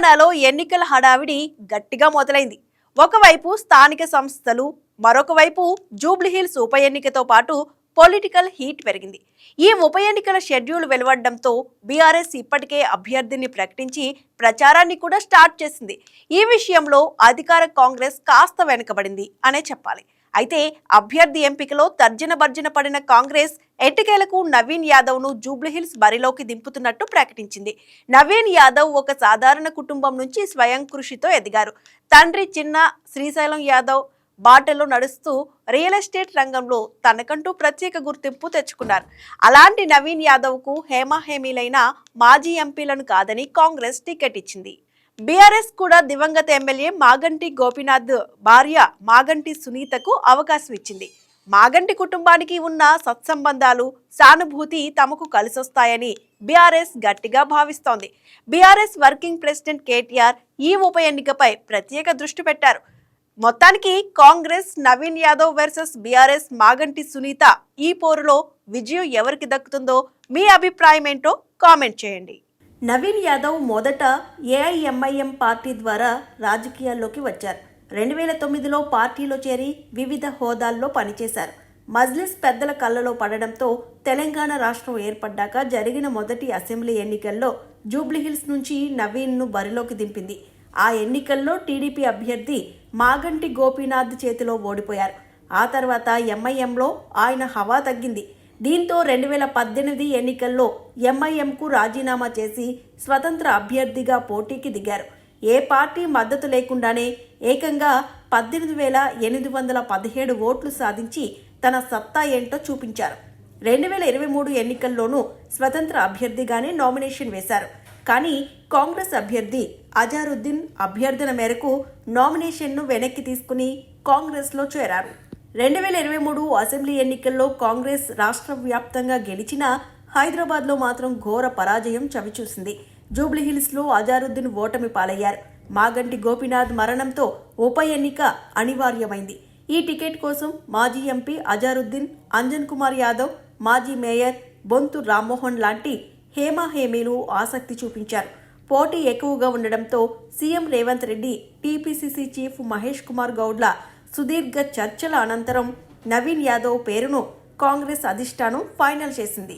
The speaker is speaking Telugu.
తెలంగాణలో ఎన్నికల హడావిడి గట్టిగా మొదలైంది. ఒకవైపు స్థానిక సంస్థలు మరొక వైపు జూబ్లీహిల్స్ ఉప ఎన్నికతో పాటు పొలిటికల్ హీట్ పెరిగింది. ఈ ఉప ఎన్నికల షెడ్యూల్ వెలువడడంతో బీఆర్ఎస్ ఇప్పటికే అభ్యర్థిని ప్రకటించి ప్రచారాన్ని కూడా స్టార్ట్ చేసింది. ఈ విషయంలో అధికార కాంగ్రెస్ కాస్త వెనుకబడింది అనే చెప్పాలి. అయితే అభ్యర్థి ఎంపికలో తర్జన భర్జన పడిన కాంగ్రెస్ ఎట్టకేలకు నవీన్ యాదవ్ను జూబ్లీహిల్స్ బరిలోకి దింపుతున్నట్టు ప్రకటించింది. నవీన్ యాదవ్ ఒక సాధారణ కుటుంబం నుంచి స్వయం కృషితో ఎదిగారు. తండ్రి చిన్న శ్రీశైలం యాదవ్ బాటలో నడుస్తూ రియల్ ఎస్టేట్ రంగంలో తనకంటూ ప్రత్యేక గుర్తింపు తెచ్చుకున్నారు. అలాంటి నవీన్ యాదవ్కు హేమాహేమీలైన మాజీ ఎంపీలను కాదని కాంగ్రెస్ టికెట్ ఇచ్చింది. బీఆర్ఎస్ కూడా దివంగత ఎమ్మెల్యే మాగంటి గోపీనాథ్ భార్య మాగంటి సునీతకు అవకాశం ఇచ్చింది. మాగంటి కుటుంబానికి ఉన్న సత్సంబంధాలు సానుభూతి తమకు కలిసొస్తాయని బీఆర్ఎస్ గట్టిగా భావిస్తోంది. బీఆర్ఎస్ వర్కింగ్ ప్రెసిడెంట్ కేటీఆర్ ఈ ఉప ఎన్నికపై ప్రత్యేక దృష్టి పెట్టారు. మొత్తానికి కాంగ్రెస్ నవీన్ యాదవ్ వర్సెస్ బీఆర్ఎస్ మాగంటి సునీత ఈ పోరులో విజయం ఎవరికి దక్కుతుందో మీ అభిప్రాయం ఏంటో కామెంట్ చేయండి. నవీన్ యాదవ్ మొదట ఏఐఎంఐఎం పార్టీ ద్వారా రాజకీయాల్లోకి వచ్చారు. రెండు వేల తొమ్మిదిలో పార్టీలో చేరి వివిధ హోదాల్లో పనిచేశారు. మజ్లిస్ పెద్దల కళ్ళలో పడడంతో తెలంగాణ రాష్ట్రం ఏర్పడ్డాక జరిగిన మొదటి అసెంబ్లీ ఎన్నికల్లో జూబ్లీహిల్స్ నుంచి నవీన్ను బరిలోకి దింపింది. ఆ ఎన్నికల్లో టీడీపీ అభ్యర్థి మాగంటి గోపీనాథ్ చేతిలో ఓడిపోయారు. ఆ తర్వాత ఎంఐఎంలో ఆయన హవా తగ్గింది. దీంతో రెండు వేల పద్దెనిమిది ఎన్నికల్లో ఎంఐఎంకు రాజీనామా చేసి స్వతంత్ర అభ్యర్థిగా పోటీకి దిగారు. ఏ పార్టీ మద్దతు లేకుండానే ఏకంగా పద్దెనిమిది వేల ఎనిమిది వందల పదిహేడు ఓట్లు సాధించి తన సత్తా ఏంటో చూపించారు. రెండు వేల ఇరవై మూడు ఎన్నికల్లోనూ స్వతంత్ర అభ్యర్థిగానే నామినేషన్ వేశారు. కానీ కాంగ్రెస్ అభ్యర్థి అజారుద్దీన్ అభ్యర్థన మేరకు నామినేషన్ను వెనక్కి తీసుకుని కాంగ్రెస్లో చేరారు. రెండు వేల ఇరవై మూడు అసెంబ్లీ ఎన్నికల్లో కాంగ్రెస్ రాష్ట్ర వ్యాప్తంగా గెలిచినా హైదరాబాద్లో మాత్రం ఘోర పరాజయం చవిచూసింది. జూబ్లీహిల్స్లో అజారుద్దీన్ ఓటమి పాలయ్యారు. మాగంటి గోపీనాథ్ మరణంతో ఉప ఎన్నిక అనివార్యమైంది. ఈ టికెట్ కోసం మాజీ ఎంపీ అజారుద్దీన్ అంజన్ కుమార్ యాదవ్ మాజీ మేయర్ బొంతు రామ్మోహన్ లాంటి హేమాహేమీలు ఆసక్తి చూపించారు. పోటీ ఎక్కువగా ఉండడంతో CM Revanth Reddy TPCC chief Mahesh Kumar గౌడ్ల సుదీర్ఘ చర్చల అనంతరం నవీన్ యాదవ్ పేరును కాంగ్రెస్ అధిష్టానం ఫైనల్ చేసింది.